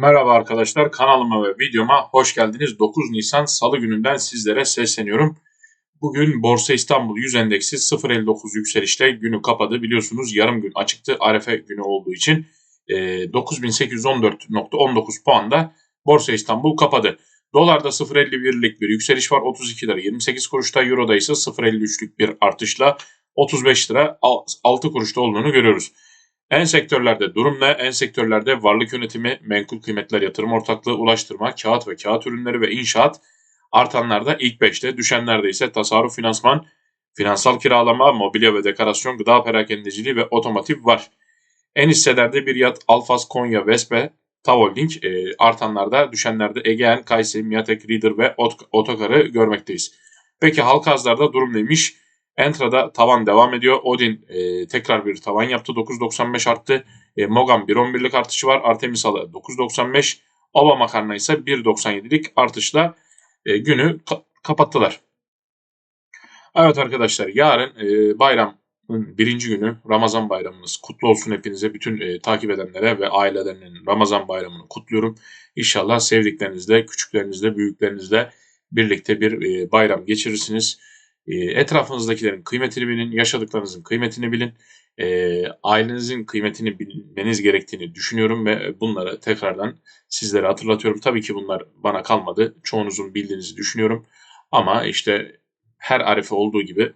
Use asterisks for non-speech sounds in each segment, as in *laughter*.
Merhaba arkadaşlar kanalıma ve videoma hoş geldiniz. 9 Nisan Salı gününden sizlere sesleniyorum. Bugün Borsa İstanbul 100 endeksi 0.59 yükselişle günü kapadı. Biliyorsunuz yarım gün açıktı Arefe günü olduğu için e, 9814.19 puanda Borsa İstanbul kapadı. Dolarda 0.51'lik bir yükseliş var 32 lira 28 kuruşta. Euro'da ise 0.53'lük bir artışla 35 lira 6 kuruşta olduğunu görüyoruz. En sektörlerde durum ne? En sektörlerde varlık yönetimi, menkul kıymetler yatırım ortaklığı, ulaştırma, kağıt ve kağıt ürünleri ve inşaat artanlarda ilk 5'te, düşenlerde ise tasarruf finansman, finansal kiralama, mobilya ve dekorasyon, gıda perakendeciliği ve otomotiv var. En hisselerde bir yat Alfas, Konya, Vespe, Tavolding e, artanlarda, düşenlerde Egean, Kayseri, Miatek, Reader ve Ot Otokar'ı görmekteyiz. Peki halka arzlarda durum neymiş? Entra'da tavan devam ediyor. Odin e, tekrar bir tavan yaptı. 9.95 arttı. E, Mogan 1.11'lik artışı var. Artemis Alı 9.95. Ova Makarna ise 1.97'lik artışla e, günü ka- kapattılar. Evet arkadaşlar yarın e, bayramın birinci günü Ramazan bayramınız kutlu olsun hepinize. Bütün e, takip edenlere ve ailelerinin Ramazan bayramını kutluyorum. İnşallah sevdiklerinizle, küçüklerinizle, büyüklerinizle birlikte bir e, bayram geçirirsiniz. E, etrafınızdakilerin kıymetini bilin, yaşadıklarınızın kıymetini bilin. E, ailenizin kıymetini bilmeniz gerektiğini düşünüyorum ve bunları tekrardan sizlere hatırlatıyorum. Tabii ki bunlar bana kalmadı. Çoğunuzun bildiğinizi düşünüyorum. Ama işte her arife olduğu gibi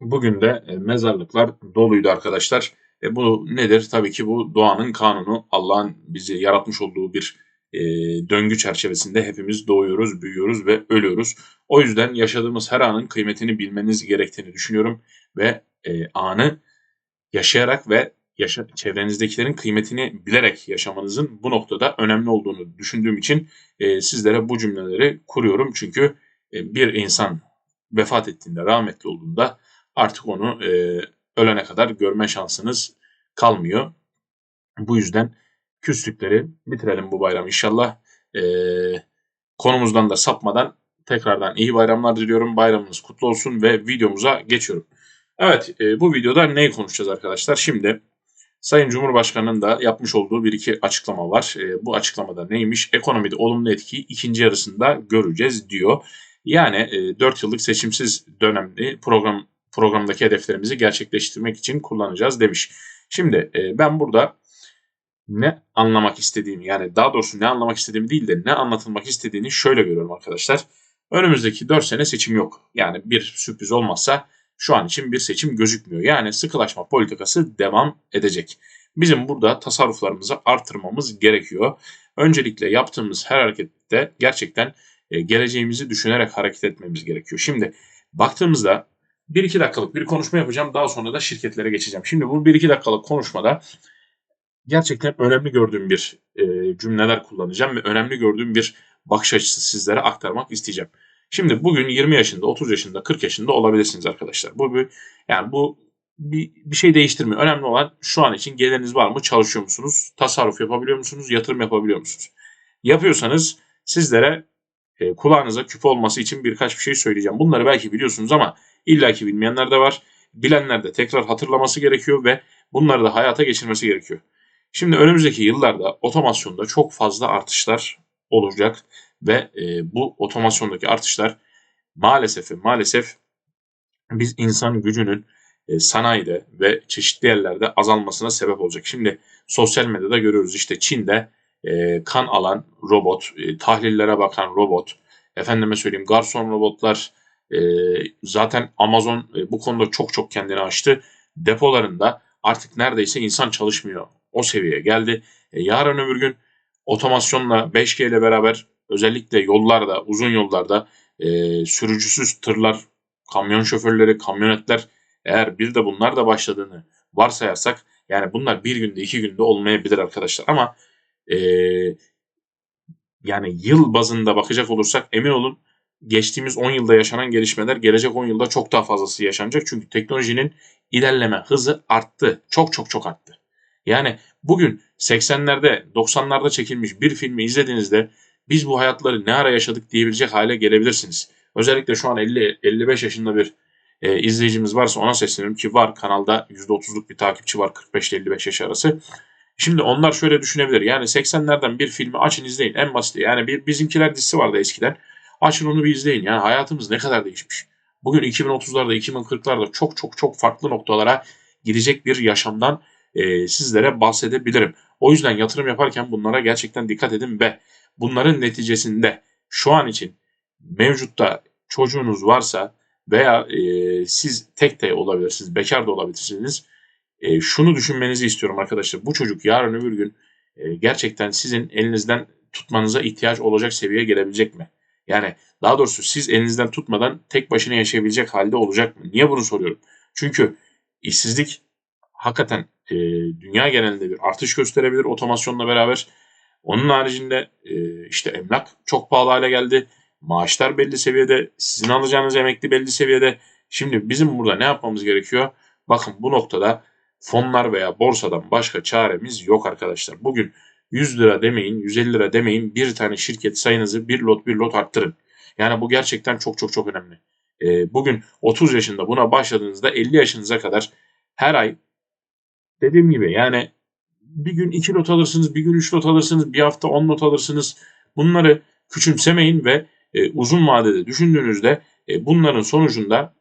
bugün de e, mezarlıklar doluydu arkadaşlar. E bu nedir? Tabii ki bu doğanın kanunu. Allah'ın bizi yaratmış olduğu bir e, döngü çerçevesinde hepimiz doğuyoruz, büyüyoruz ve ölüyoruz. O yüzden yaşadığımız her anın kıymetini bilmeniz gerektiğini düşünüyorum ve e, anı yaşayarak ve yaşa, çevrenizdekilerin kıymetini bilerek yaşamanızın bu noktada önemli olduğunu düşündüğüm için e, sizlere bu cümleleri kuruyorum. Çünkü e, bir insan vefat ettiğinde, rahmetli olduğunda artık onu e, ölene kadar görme şansınız kalmıyor. Bu yüzden küslükleri bitirelim bu bayram inşallah. E, konumuzdan da sapmadan tekrardan iyi bayramlar diliyorum. Bayramınız kutlu olsun ve videomuza geçiyorum. Evet e, bu videoda neyi konuşacağız arkadaşlar? Şimdi Sayın Cumhurbaşkanı'nın da yapmış olduğu bir iki açıklama var. E, bu açıklamada neymiş? Ekonomide olumlu etkiyi ikinci yarısında göreceğiz diyor. Yani e, 4 yıllık seçimsiz dönemli program programdaki hedeflerimizi gerçekleştirmek için kullanacağız demiş. Şimdi e, ben burada ne anlamak istediğimi yani daha doğrusu ne anlamak istediğimi değil de ne anlatılmak istediğini şöyle görüyorum arkadaşlar. Önümüzdeki 4 sene seçim yok. Yani bir sürpriz olmazsa şu an için bir seçim gözükmüyor. Yani sıkılaşma politikası devam edecek. Bizim burada tasarruflarımızı artırmamız gerekiyor. Öncelikle yaptığımız her harekette gerçekten e, geleceğimizi düşünerek hareket etmemiz gerekiyor. Şimdi baktığımızda 1-2 dakikalık bir konuşma yapacağım. Daha sonra da şirketlere geçeceğim. Şimdi bu 1-2 dakikalık konuşmada gerçekten önemli gördüğüm bir e, cümleler kullanacağım ve önemli gördüğüm bir bakış açısı sizlere aktarmak isteyeceğim. Şimdi bugün 20 yaşında, 30 yaşında, 40 yaşında olabilirsiniz arkadaşlar. Bu bir yani bu bir, bir şey değiştirmiyor. Önemli olan şu an için geliriniz var mı? Çalışıyor musunuz? Tasarruf yapabiliyor musunuz? Yatırım yapabiliyor musunuz? Yapıyorsanız sizlere e, kulağınıza küp olması için birkaç bir şey söyleyeceğim. Bunları belki biliyorsunuz ama illaki bilmeyenler de var. Bilenler de tekrar hatırlaması gerekiyor ve bunları da hayata geçirmesi gerekiyor. Şimdi önümüzdeki yıllarda otomasyonda çok fazla artışlar olacak ve e, bu otomasyondaki artışlar maalesef maalesef biz insan gücünün e, sanayide ve çeşitli yerlerde azalmasına sebep olacak. Şimdi sosyal medyada görüyoruz işte Çin'de e, kan alan robot, e, tahlillere bakan robot, efendime söyleyeyim garson robotlar, e, zaten Amazon e, bu konuda çok çok kendini açtı. Depolarında artık neredeyse insan çalışmıyor. O seviyeye geldi. E, yarın öbür gün otomasyonla 5G ile beraber özellikle yollarda, uzun yollarda e, sürücüsüz tırlar, kamyon şoförleri, kamyonetler eğer bir de bunlar da başladığını varsayarsak yani bunlar bir günde iki günde olmayabilir arkadaşlar ama e, yani yıl bazında bakacak olursak emin olun geçtiğimiz 10 yılda yaşanan gelişmeler gelecek 10 yılda çok daha fazlası yaşanacak. Çünkü teknolojinin ilerleme hızı arttı. Çok çok çok arttı. Yani bugün 80'lerde 90'larda çekilmiş bir filmi izlediğinizde biz bu hayatları ne ara yaşadık diyebilecek hale gelebilirsiniz. Özellikle şu an 50-55 yaşında bir e, izleyicimiz varsa ona sesleniyorum ki var kanalda %30'luk bir takipçi var 45 55 yaş arası. Şimdi onlar şöyle düşünebilir. Yani 80'lerden bir filmi açın izleyin. En basit. Yani bir bizimkiler dizisi vardı eskiden. Açın onu bir izleyin. Yani hayatımız ne kadar değişmiş. Bugün 2030'larda, 2040'larda çok çok çok farklı noktalara gidecek bir yaşamdan e, sizlere bahsedebilirim. O yüzden yatırım yaparken bunlara gerçekten dikkat edin ve bunların neticesinde şu an için mevcutta çocuğunuz varsa veya e, siz tek de olabilirsiniz, bekar da olabilirsiniz. E, şunu düşünmenizi istiyorum arkadaşlar. Bu çocuk yarın öbür gün e, gerçekten sizin elinizden tutmanıza ihtiyaç olacak seviyeye gelebilecek mi? Yani daha doğrusu siz elinizden tutmadan tek başına yaşayabilecek halde olacak mı? Niye bunu soruyorum? Çünkü işsizlik hakikaten e, dünya genelinde bir artış gösterebilir otomasyonla beraber. Onun haricinde e, işte emlak çok pahalı hale geldi. Maaşlar belli seviyede. Sizin alacağınız emekli belli seviyede. Şimdi bizim burada ne yapmamız gerekiyor? Bakın bu noktada fonlar veya borsadan başka çaremiz yok arkadaşlar. Bugün 100 lira demeyin, 150 lira demeyin bir tane şirket sayınızı bir lot bir lot arttırın. Yani bu gerçekten çok çok çok önemli. E, bugün 30 yaşında buna başladığınızda 50 yaşınıza kadar her ay dediğim gibi yani bir gün 2 lot alırsınız, bir gün 3 lot alırsınız, bir hafta 10 lot alırsınız. Bunları küçümsemeyin ve e, uzun vadede düşündüğünüzde e, bunların sonucunda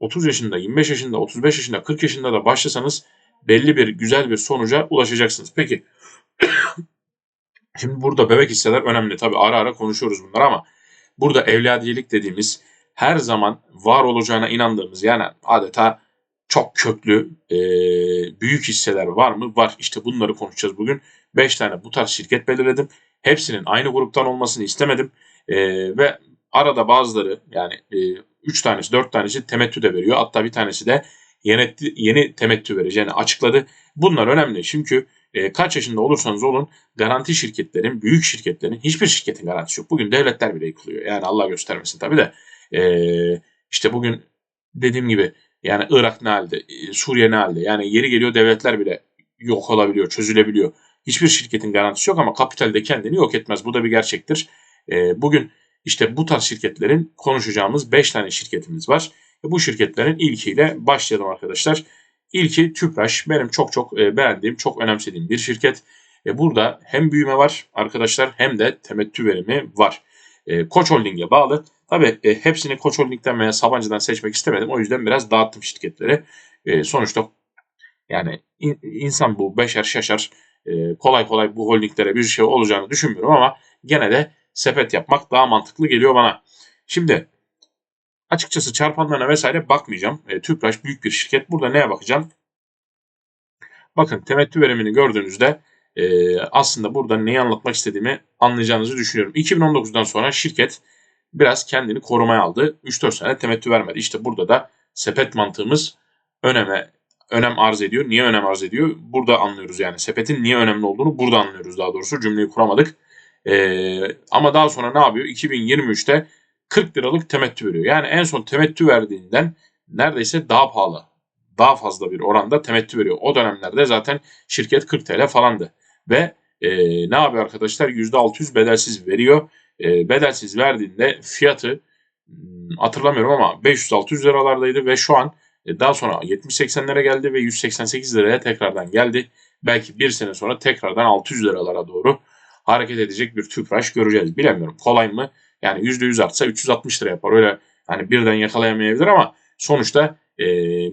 30 yaşında, 25 yaşında, 35 yaşında, 40 yaşında da başlasanız belli bir güzel bir sonuca ulaşacaksınız. Peki *coughs* şimdi burada bebek hisseler önemli. Tabi ara ara konuşuyoruz bunlar ama burada evladiyelik dediğimiz her zaman var olacağına inandığımız yani adeta çok köklü e, büyük hisseler var mı? Var. İşte bunları konuşacağız bugün. 5 tane bu tarz şirket belirledim. Hepsinin aynı gruptan olmasını istemedim. E, ve arada bazıları yani e, 3 tanesi 4 tanesi temettü de veriyor. Hatta bir tanesi de yeni, yeni temettü vereceğini açıkladı. Bunlar önemli çünkü e, kaç yaşında olursanız olun garanti şirketlerin, büyük şirketlerin hiçbir şirketin garantisi yok. Bugün devletler bile yıkılıyor. Yani Allah göstermesin tabii de. E, işte bugün dediğim gibi yani Irak ne halde, e, Suriye ne halde. Yani yeri geliyor devletler bile yok olabiliyor, çözülebiliyor. Hiçbir şirketin garantisi yok ama kapital de kendini yok etmez. Bu da bir gerçektir. E, bugün işte bu tarz şirketlerin konuşacağımız 5 tane şirketimiz var. E, bu şirketlerin ilkiyle başlayalım arkadaşlar. İlki Tüpraş. Benim çok çok beğendiğim, çok önemsediğim bir şirket. Burada hem büyüme var arkadaşlar hem de temettü verimi var. Koç Holding'e bağlı. Tabii e, hepsini Koç Holding'den veya Sabancı'dan seçmek istemedim. O yüzden biraz dağıttım şirketleri. E, sonuçta yani in, insan bu beşer şaşar. E, kolay kolay bu holdinglere bir şey olacağını düşünmüyorum ama gene de sepet yapmak daha mantıklı geliyor bana. Şimdi açıkçası çarpanlarına vesaire bakmayacağım. E, Tüpraş büyük bir şirket. Burada neye bakacağım? Bakın temettü verimini gördüğünüzde e, aslında burada neyi anlatmak istediğimi anlayacağınızı düşünüyorum. 2019'dan sonra şirket biraz kendini korumaya aldı. 3-4 sene temettü vermedi. İşte burada da sepet mantığımız öneme önem arz ediyor. Niye önem arz ediyor? Burada anlıyoruz yani. Sepetin niye önemli olduğunu burada anlıyoruz daha doğrusu. Cümleyi kuramadık. Ee, ama daha sonra ne yapıyor? 2023'te 40 liralık temettü veriyor. Yani en son temettü verdiğinden neredeyse daha pahalı. Daha fazla bir oranda temettü veriyor. O dönemlerde zaten şirket 40 TL falandı. Ve e, ne yapıyor arkadaşlar? %600 bedelsiz veriyor. E, bedelsiz verdiğinde fiyatı hmm, hatırlamıyorum ama 500-600 liralardaydı ve şu an e, daha sonra 70-80'lere geldi ve 188 liraya tekrardan geldi. Belki bir sene sonra tekrardan 600 liralara doğru hareket edecek bir tüpraş göreceğiz. Bilemiyorum kolay mı? Yani %100 artsa 360 lira yapar. Öyle hani birden yakalayamayabilir ama sonuçta e,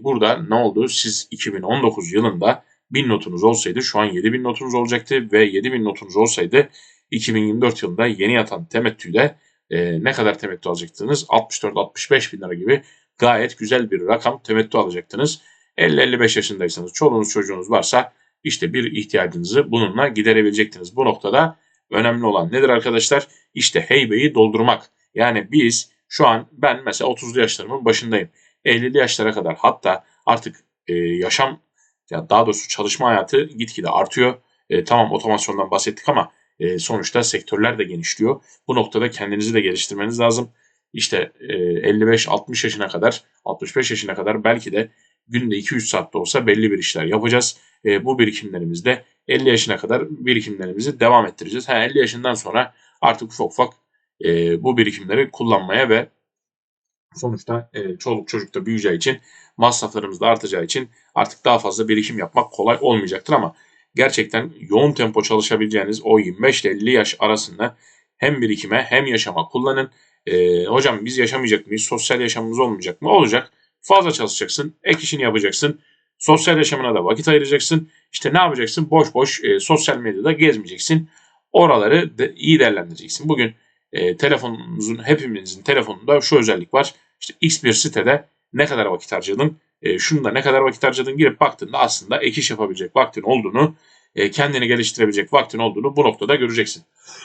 burada ne oldu? Siz 2019 yılında 1000 notunuz olsaydı şu an 7000 notunuz olacaktı ve 7000 notunuz olsaydı 2024 yılında yeni yatan temettüyle e, ne kadar temettü alacaktınız? 64-65 bin lira gibi gayet güzel bir rakam temettü alacaktınız. 50-55 yaşındaysanız çoluğunuz çocuğunuz varsa işte bir ihtiyacınızı bununla giderebilecektiniz. Bu noktada önemli olan nedir arkadaşlar? İşte heybeyi doldurmak. Yani biz şu an ben mesela 30'lu yaşlarımın başındayım. 50'li yaşlara kadar hatta artık e, yaşam ya daha doğrusu çalışma hayatı gitgide artıyor. E, tamam otomasyondan bahsettik ama e, sonuçta sektörler de genişliyor. Bu noktada kendinizi de geliştirmeniz lazım. İşte e, 55-60 yaşına kadar, 65 yaşına kadar belki de günde 2-3 saatte olsa belli bir işler yapacağız. E, bu birikimlerimizde 50 yaşına kadar birikimlerimizi devam ettireceğiz. Ha, 50 yaşından sonra artık ufak ufak e, bu birikimleri kullanmaya ve sonuçta e, çoluk çocuk da büyüyeceği için masraflarımız da artacağı için artık daha fazla birikim yapmak kolay olmayacaktır ama gerçekten yoğun tempo çalışabileceğiniz o 25 ile 50 yaş arasında hem birikime hem yaşama kullanın. Ee, hocam biz yaşamayacak mıyız? Sosyal yaşamımız olmayacak mı? Olacak. Fazla çalışacaksın. Ek işini yapacaksın. Sosyal yaşamına da vakit ayıracaksın. İşte ne yapacaksın? Boş boş e, sosyal medyada gezmeyeceksin. Oraları de, iyi değerlendireceksin. Bugün e, telefonunuzun hepimizin telefonunda şu özellik var. İşte X bir sitede ne kadar vakit harcadın, e, şunda ne kadar vakit harcadın girip baktığında aslında ek iş yapabilecek vaktin olduğunu, e, kendini geliştirebilecek vaktin olduğunu bu noktada göreceksin.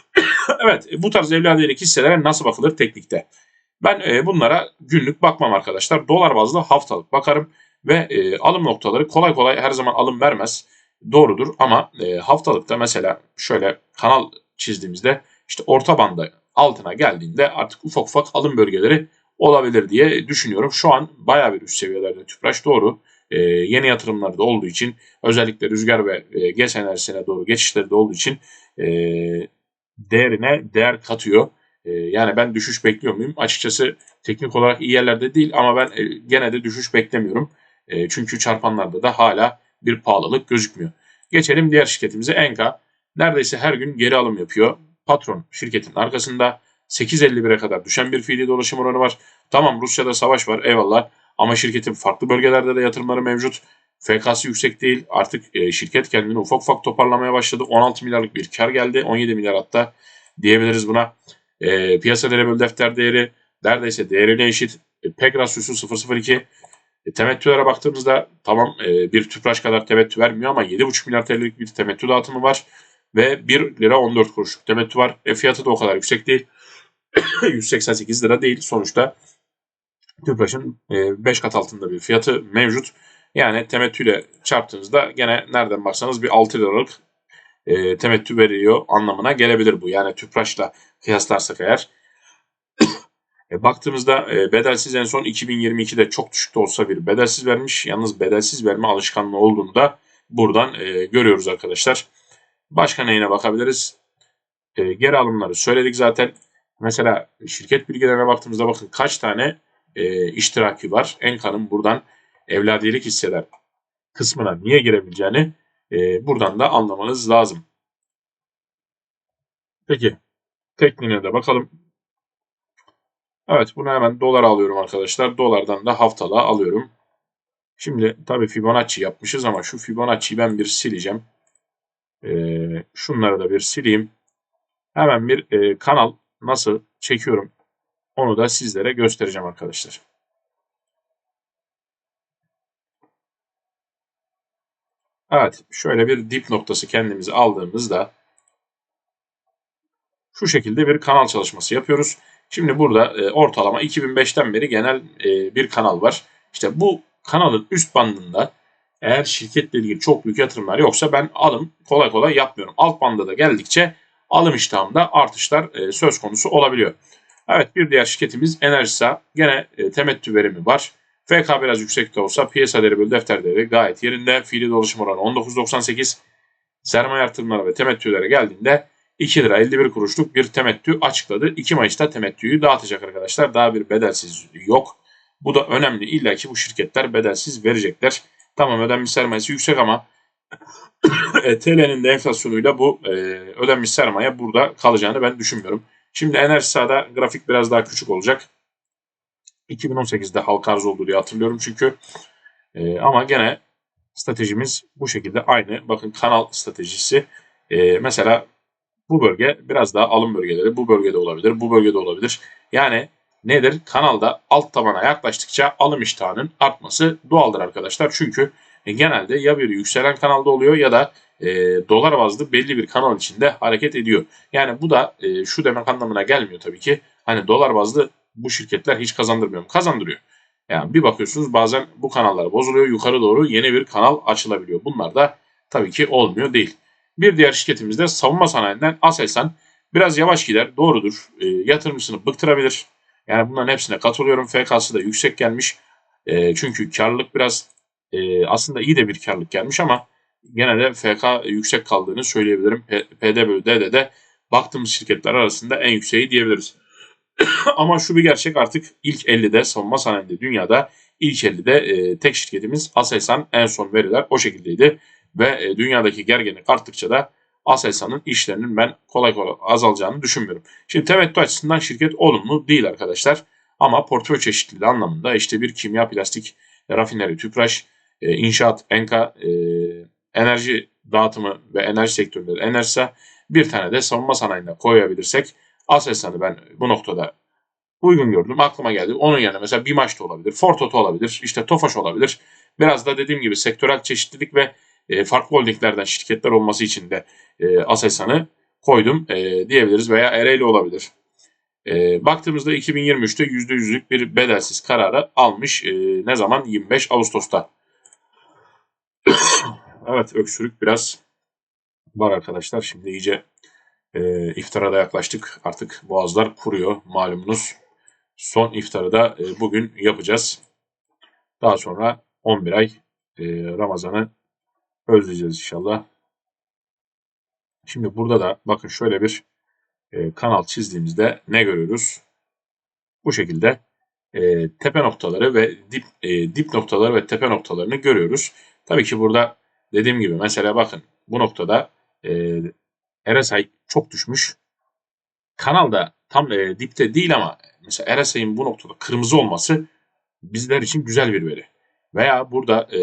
*coughs* evet bu tarz evladiyelik hisselere nasıl bakılır teknikte? Ben e, bunlara günlük bakmam arkadaşlar. Dolar bazlı haftalık bakarım ve e, alım noktaları kolay kolay her zaman alım vermez. Doğrudur ama e, haftalıkta mesela şöyle kanal çizdiğimizde işte orta banda altına geldiğinde artık ufak ufak alım bölgeleri olabilir diye düşünüyorum. Şu an bayağı bir üst seviyelerde tüpraş doğru. E, yeni yatırımlarda olduğu için özellikle rüzgar ve e, GES enerjisine doğru geçişleri de olduğu için e, değerine değer katıyor. E, yani ben düşüş bekliyor muyum? Açıkçası teknik olarak iyi yerlerde değil ama ben e, gene de düşüş beklemiyorum. E, çünkü çarpanlarda da hala bir pahalılık gözükmüyor. Geçelim diğer şirketimize Enka. Neredeyse her gün geri alım yapıyor. Patron şirketin arkasında 8.51'e kadar düşen bir fiili dolaşım oranı var. Tamam Rusya'da savaş var eyvallah ama şirketin farklı bölgelerde de yatırımları mevcut. FK'sı yüksek değil. Artık e, şirket kendini ufak ufak toparlamaya başladı. 16 milyarlık bir kar geldi. 17 milyar hatta diyebiliriz buna. E, piyasa değeri bölü defter değeri neredeyse değerine eşit. E, PEG rasyosu 0.02. E, temettülere baktığımızda tamam e, bir tüpraş kadar temettü vermiyor ama 7,5 milyar TL'lik bir temettü dağıtımı var. Ve 1 lira 14 kuruşluk temettü var. E, fiyatı da o kadar yüksek değil. *coughs* 188 lira değil. Sonuçta tüpraşın 5 e, kat altında bir fiyatı mevcut. Yani temettüyle çarptığınızda gene nereden baksanız bir 6 liralık e, temettü veriyor anlamına gelebilir bu. Yani tüpraşla kıyaslarsak eğer. *coughs* e, baktığımızda e, bedelsiz en son 2022'de çok düşük de olsa bir bedelsiz vermiş. Yalnız bedelsiz verme alışkanlığı olduğunu da buradan e, görüyoruz arkadaşlar. Başka neyine bakabiliriz? E, geri alımları söyledik zaten. Mesela şirket bilgilerine baktığımızda bakın kaç tane e, iştiraki var. Enka'nın buradan evladiyelik hisseler kısmına niye girebileceğini e, buradan da anlamanız lazım. Peki tekniğine de bakalım. Evet bunu hemen dolar alıyorum arkadaşlar. Dolardan da haftalığa alıyorum. Şimdi tabii Fibonacci yapmışız ama şu Fibonacci'yi ben bir sileceğim. Ee, şunları da bir sileyim. Hemen bir e, kanal nasıl çekiyorum onu da sizlere göstereceğim arkadaşlar. Evet şöyle bir dip noktası kendimizi aldığımızda şu şekilde bir kanal çalışması yapıyoruz. Şimdi burada e, ortalama 2005'ten beri genel e, bir kanal var. İşte bu kanalın üst bandında eğer şirketle ilgili çok büyük yatırımlar yoksa ben alım kolay kolay yapmıyorum. Alt banda da geldikçe alım iştahımda artışlar e, söz konusu olabiliyor. Evet bir diğer şirketimiz Enerjisa. Gene e, temettü verimi var. FK biraz yüksek de olsa piyasa değeri bölü defter değeri gayet yerinde. Fiili dolaşım oranı 19.98. Sermaye artırımları ve temettülere geldiğinde 2 lira 51 kuruşluk bir temettü açıkladı. 2 Mayıs'ta temettüyü dağıtacak arkadaşlar. Daha bir bedelsiz yok. Bu da önemli. İlla ki bu şirketler bedelsiz verecekler. Tamam ödenmiş sermayesi yüksek ama *coughs* e, TL'nin de enflasyonuyla bu e, ödenmiş sermaye burada kalacağını ben düşünmüyorum. Şimdi enerji sahada grafik biraz daha küçük olacak. 2018'de halka arz oldu diye hatırlıyorum çünkü. E, ama gene stratejimiz bu şekilde aynı. Bakın kanal stratejisi. E, mesela bu bölge biraz daha alım bölgeleri. Bu bölgede olabilir, bu bölgede olabilir. Yani nedir? Kanalda alt tabana yaklaştıkça alım iştahının artması doğaldır arkadaşlar. Çünkü genelde ya bir yükselen kanalda oluyor ya da e, dolar bazlı belli bir kanal içinde hareket ediyor. Yani bu da e, şu demek anlamına gelmiyor tabii ki. Hani dolar bazlı bu şirketler hiç kazandırmıyor mu? Kazandırıyor. Yani bir bakıyorsunuz bazen bu kanallar bozuluyor. Yukarı doğru yeni bir kanal açılabiliyor. Bunlar da tabii ki olmuyor değil. Bir diğer şirketimiz de savunma sanayinden Aselsan. Biraz yavaş gider. Doğrudur. E, yatırımcısını bıktırabilir. Yani bunların hepsine katılıyorum. FK'sı da yüksek gelmiş. E, çünkü karlılık biraz e, aslında iyi de bir karlılık gelmiş ama gene de FK yüksek kaldığını söyleyebilirim. PD bölü D'de de baktığımız şirketler arasında en yükseği diyebiliriz. *coughs* Ama şu bir gerçek artık ilk 50'de savunma sanayinde dünyada ilk 50'de e, tek şirketimiz Aselsan en son veriler o şekildeydi. Ve e, dünyadaki gerginlik arttıkça da Aselsan'ın işlerinin ben kolay kolay azalacağını düşünmüyorum. Şimdi temettü açısından şirket olumlu değil arkadaşlar. Ama portföy çeşitliliği anlamında işte bir kimya, plastik, rafineri, tüpraş, e, inşaat, enka, e, enerji dağıtımı ve enerji sektöründe Enerjisa bir tane de savunma sanayinde koyabilirsek Aselsan'ı ben bu noktada uygun gördüm. Aklıma geldi. Onun yerine mesela BİMAŞ da olabilir. Ford Auto olabilir. işte Tofaş olabilir. Biraz da dediğim gibi sektörel çeşitlilik ve e, farklı holdinglerden şirketler olması için de e, Aselsan'ı koydum e, diyebiliriz veya Ereğli olabilir. Baktığımızda 2023'te %100'lük bir bedelsiz kararı almış. Ne zaman? 25 Ağustos'ta. Evet öksürük biraz var arkadaşlar. Şimdi iyice e, iftara da yaklaştık. Artık boğazlar kuruyor malumunuz. Son iftarı da e, bugün yapacağız. Daha sonra 11 ay e, Ramazan'ı özleyeceğiz inşallah. Şimdi burada da bakın şöyle bir e, kanal çizdiğimizde ne görüyoruz? Bu şekilde e, tepe noktaları ve dip, e, dip noktaları ve tepe noktalarını görüyoruz. Tabii ki burada dediğim gibi mesela bakın bu noktada e, RSI çok düşmüş. Kanal da tam e, dipte değil ama mesela RSI'nin bu noktada kırmızı olması bizler için güzel bir veri. Veya burada e,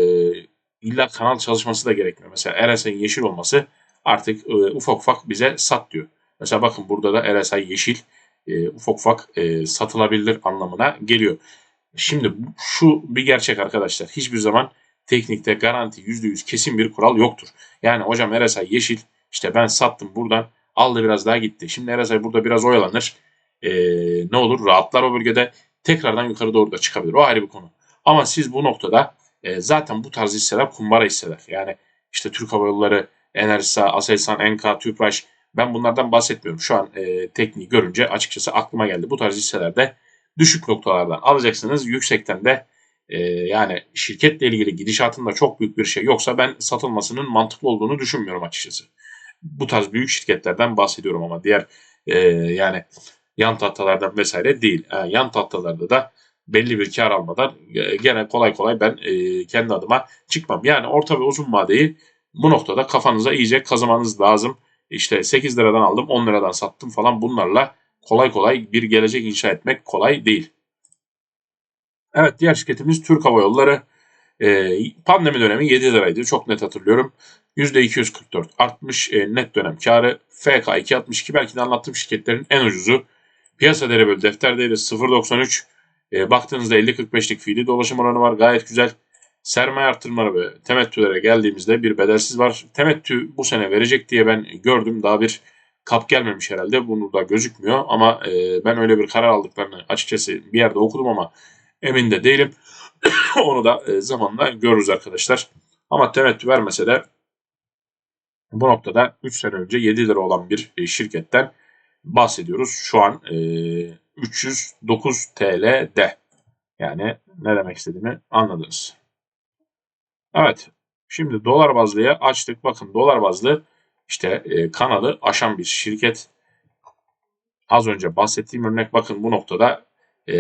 illa kanal çalışması da gerekmiyor. Mesela RSI'nin yeşil olması artık e, ufak ufak bize sat diyor. Mesela bakın burada da RSI yeşil e, ufak ufak e, satılabilir anlamına geliyor. Şimdi şu bir gerçek arkadaşlar. Hiçbir zaman teknikte garanti %100 kesin bir kural yoktur. Yani hocam RSI yeşil işte ben sattım buradan aldı biraz daha gitti. Şimdi RSI burada biraz oyalanır. E, ne olur rahatlar o bölgede tekrardan yukarı doğru da çıkabilir. O ayrı bir konu. Ama siz bu noktada e, zaten bu tarz hisseler kumbara hisseler. Yani işte Türk Hava Yolları, Enerjisa, Aselsan, Enka, Tüpraş ben bunlardan bahsetmiyorum. Şu an e, tekniği görünce açıkçası aklıma geldi. Bu tarz hisselerde düşük noktalardan alacaksınız. Yüksekten de e, yani şirketle ilgili gidişatında çok büyük bir şey yoksa ben satılmasının mantıklı olduğunu düşünmüyorum açıkçası. Bu tarz büyük şirketlerden bahsediyorum ama diğer e, yani yan tahtalardan vesaire değil. Yani yan tahtalarda da belli bir kar almadan e, gene kolay kolay ben e, kendi adıma çıkmam. Yani orta ve uzun vadeyi bu noktada kafanıza iyice kazımanız lazım. İşte 8 liradan aldım 10 liradan sattım falan bunlarla kolay kolay bir gelecek inşa etmek kolay değil. Evet diğer şirketimiz Türk Hava Yolları. Ee, pandemi dönemi 7 liraydı çok net hatırlıyorum. %244 artmış e, net dönem karı. FK 262 belki de anlattığım şirketlerin en ucuzu. Piyasa değeri bölü defter değeri 0.93. E, baktığınızda 50-45'lik fiili dolaşım oranı var gayet güzel. Sermaye artırmaları ve temettülere geldiğimizde bir bedelsiz var. Temettü bu sene verecek diye ben gördüm. Daha bir kap gelmemiş herhalde. Bunu da gözükmüyor ama e, ben öyle bir karar aldıklarını açıkçası bir yerde okudum ama emin de değilim. *coughs* Onu da e, zamanla görürüz arkadaşlar. Ama temettü vermese de bu noktada 3 sene önce 7 lira olan bir e, şirketten bahsediyoruz. Şu an e, 309 TL'de. Yani ne demek istediğimi anladınız. Evet. Şimdi dolar bazlıya açtık. Bakın dolar bazlı işte e, kanalı aşan bir şirket. Az önce bahsettiğim örnek bakın bu noktada e,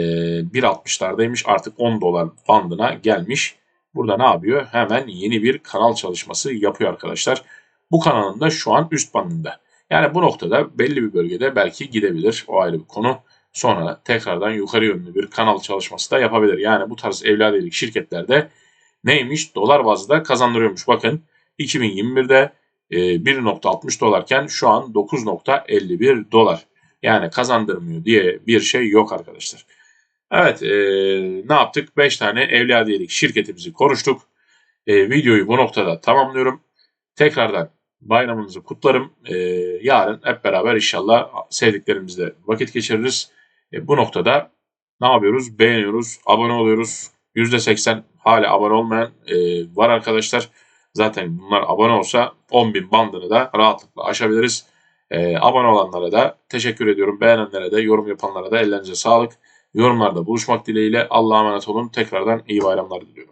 1.60'lardaymış. Artık 10 dolar bandına gelmiş. Burada ne yapıyor? Hemen yeni bir kanal çalışması yapıyor arkadaşlar. Bu kanalın da şu an üst bandında. Yani bu noktada belli bir bölgede belki gidebilir. O ayrı bir konu. Sonra tekrardan yukarı yönlü bir kanal çalışması da yapabilir. Yani bu tarz evladiyelik şirketlerde neymiş? Dolar bazda kazandırıyormuş. Bakın 2021'de 1.60 e, dolarken şu an 9.51 dolar. Yani kazandırmıyor diye bir şey yok arkadaşlar. Evet e, ne yaptık? 5 tane evladiyelik şirketimizi konuştuk. E, videoyu bu noktada tamamlıyorum. Tekrardan bayramınızı kutlarım. E, yarın hep beraber inşallah sevdiklerimizle vakit geçiririz. E, bu noktada ne yapıyoruz? Beğeniyoruz, abone oluyoruz. %80 hala abone olmayan e, var arkadaşlar. Zaten bunlar abone olsa 10.000 bandını da rahatlıkla aşabiliriz. E, abone olanlara da teşekkür ediyorum. Beğenenlere de yorum yapanlara da ellerinize sağlık. Yorumlarda buluşmak dileğiyle Allah'a emanet olun. Tekrardan iyi bayramlar diliyorum.